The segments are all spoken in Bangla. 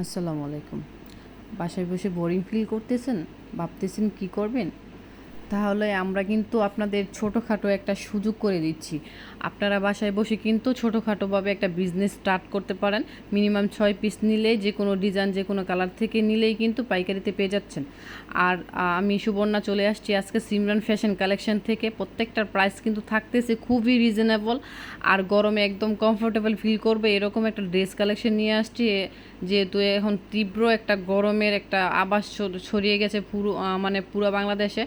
আসসালামু আলাইকুম। বাসায় বসে বোরিং ফিল করতেছেন? ভাবতেছেন কি করবেন? তাহলে আমরা কিন্তু আপনাদের ছোটোখাটো একটা সুযোগ করে দিচ্ছি। আপনারা বাসায় বসে কিন্তু ছোটোখাটোভাবে একটা বিজনেস স্টার্ট করতে পারেন। মিনিমাম ছয় পিস নিলেই যে কোনো ডিজাইন যে কোনো কালার থেকে নিলেই কিন্তু পাইকারিতে পেয়ে যাচ্ছেন। আর আমি সুবর্ণা চলে আসছি আজকে সিমরান ফ্যাশন কালেকশন থেকে। প্রত্যেকটার প্রাইস কিন্তু থাকতেছে খুবই রিজনেবল আর গরমে একদম কমফোর্টেবল ফিল করবে এরকম একটা ড্রেস কালেকশন নিয়ে আসছি। যেহেতু এখন তীব্র একটা গরমের একটা আবাস ছড়িয়ে গেছে পুরো মানে পুরো বাংলাদেশে।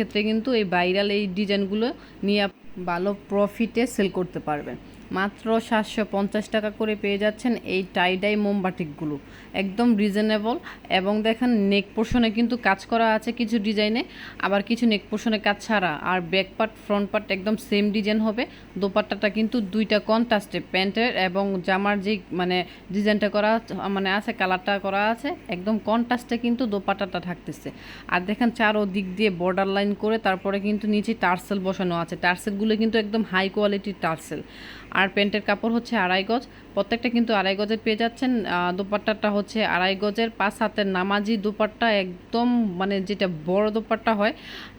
সেক্ষেত্রে কিন্তু এই ভাইরাল এই ডিজাইনগুলো নিয়ে ভালো প্রফিটে সেল করতে পারবেন। মাত্র সাতশো পঞ্চাশ টাকা করে পেয়ে যাচ্ছেন এই টাইডাই মোমবাটিকগুলো একদম রিজনেবল এবং দেখেন নেক পোর্শনে কিন্তু কাজ করা আছে কিছু ডিজাইনে, আবার কিছু নেক পোর্শনে কাজ ছাড়া। আর ব্যাক পার্ট ফ্রন্ট পার্ট একদম সেম ডিজাইন হবে। দোপাট্টাটা কিন্তু দুইটা কন্ট্রাস্টে প্যান্টের এবং জামার যে মানে ডিজাইনটা করা মানে আছে, কালারটা করা আছে, একদম কন্ট্রাস্টে কিন্তু দোপাট্টাটা থাকতেছে। আর দেখেন চারো দিক দিয়ে বর্ডার লাইন করে তারপরে কিন্তু নিচে টার্সেল বসানো আছে। টার্সেলগুলো কিন্তু একদম হাই কোয়ালিটির টার্সেল। আর প্যান্টের কাপড় হচ্ছে আড়াই গজ। প্রত্যেকটা কিন্তু আড়াই গজের পেয়ে যাচ্ছেন। দোপাট্টাটা হচ্ছে আড়াই গজের। পাঁচ হাতের নামাজি দোপাট্টা একদম মানে যেটা বড় দোপাট্টা হয়,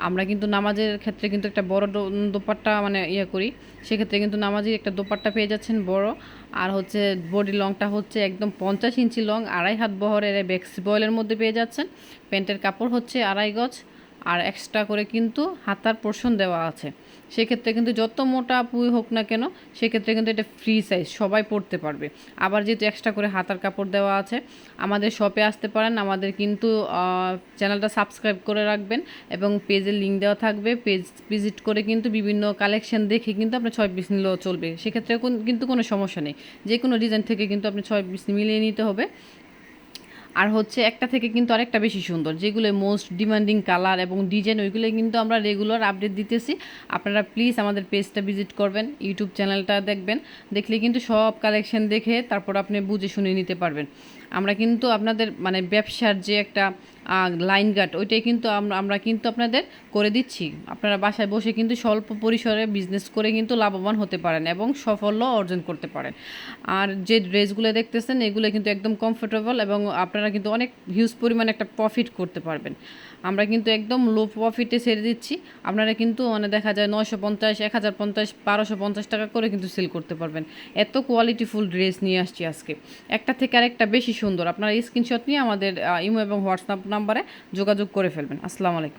আমরা কিন্তু নামাজের ক্ষেত্রে কিন্তু একটা বড় দোপাট্টা মানে ইয়ে করি। সেক্ষেত্রে কিন্তু নামাজি একটা দোপাট্টা পেয়ে যাচ্ছেন বড়। আর হচ্ছে বডি লংটা হচ্ছে একদম পঞ্চাশ ইঞ্চি লং, আড়াই হাত বহরের বেক্সি বয়েলের মধ্যে পেয়ে যাচ্ছেন। প্যান্টের কাপড় হচ্ছে আড়াই গজ। আর এক্সট্রা করে কিন্তু হাতার পোর্শন দেওয়া আছে। সেক্ষেত্রে কিন্তু যত মোটা পুই হোক না কেন, সেক্ষেত্রে কিন্তু এটা ফ্রি সাইজ সবাই পড়তে পারবে। আবার যেহেতু এক্সট্রা করে হাতার কাপড় দেওয়া আছে, আমাদের শপে আসতে পারেন। আমাদের কিন্তু চ্যানেলটা সাবস্ক্রাইব করে রাখবেন এবং পেজের লিঙ্ক দেওয়া থাকবে। পেজ ভিজিট করে কিন্তু বিভিন্ন কালেকশন দেখে কিন্তু আপনি ছয় পিস নিলেও চলবে। সেক্ষেত্রে কোন- কিন্তু কোনো সমস্যা নেই। যে কোনো ডিজাইন থেকে কিন্তু আপনি ছয় পিস মিলিয়ে নিতে হবে। আর হচ্ছে একটা থেকে কিন্তু আরেকটা বেশি সুন্দর, যেগুলো মোস্ট ডিমান্ডিং কালার এবং ডিজাইন ওইগুলো কিন্তু আমরা রেগুলার আপডেট দিতেছি। আপনারা প্লিজ আমাদের পেজটা ভিজিট করবেন ইউটিউব চ্যানেলটা দেখবেন, দেখলে কিন্তু সব কালেকশন দেখে তারপর আপনি বুঝে শুনে নিতে পারবেন। আমরা কিন্তু আপনাদের মানে ব্যবসার যে একটা লাইন গার্ড ওইটাই কিন্তু আমরা কিন্তু আপনাদের করে দিচ্ছি। আপনারা বাসায় বসে কিন্তু স্বল্প পরিসরে বিজনেস করে কিন্তু লাভবান হতে পারেন এবং সাফল্য অর্জন করতে পারেন। আর যে ড্রেসগুলো দেখতেছেন, এগুলো কিন্তু একদম কমফোর্টেবল এবং আপনারা কিন্তু অনেক হিউজ পরিমাণে একটা প্রফিট করতে পারবেন। আমরা কিন্তু একদম লো প্রফিটে ছেড়ে দিচ্ছি। আপনারা কিন্তু মানে দেখা যায় নয়শো পঞ্চাশ, এক হাজার পঞ্চাশ, বারোশো পঞ্চাশ টাকা করে কিন্তু সেল করতে পারবেন। এত কোয়ালিটিফুল ড্রেস নিয়ে আসছি আজকে। একটা থেকে আরেকটা বেশি সুন্দর। আপনারা স্ক্রিনশট নিয়ে আমাদের ইমো এবং হোয়াটসঅ্যাপ নাম্বারে যোগাযোগ করে ফেলবেন। আসসালামু আলাইকুম।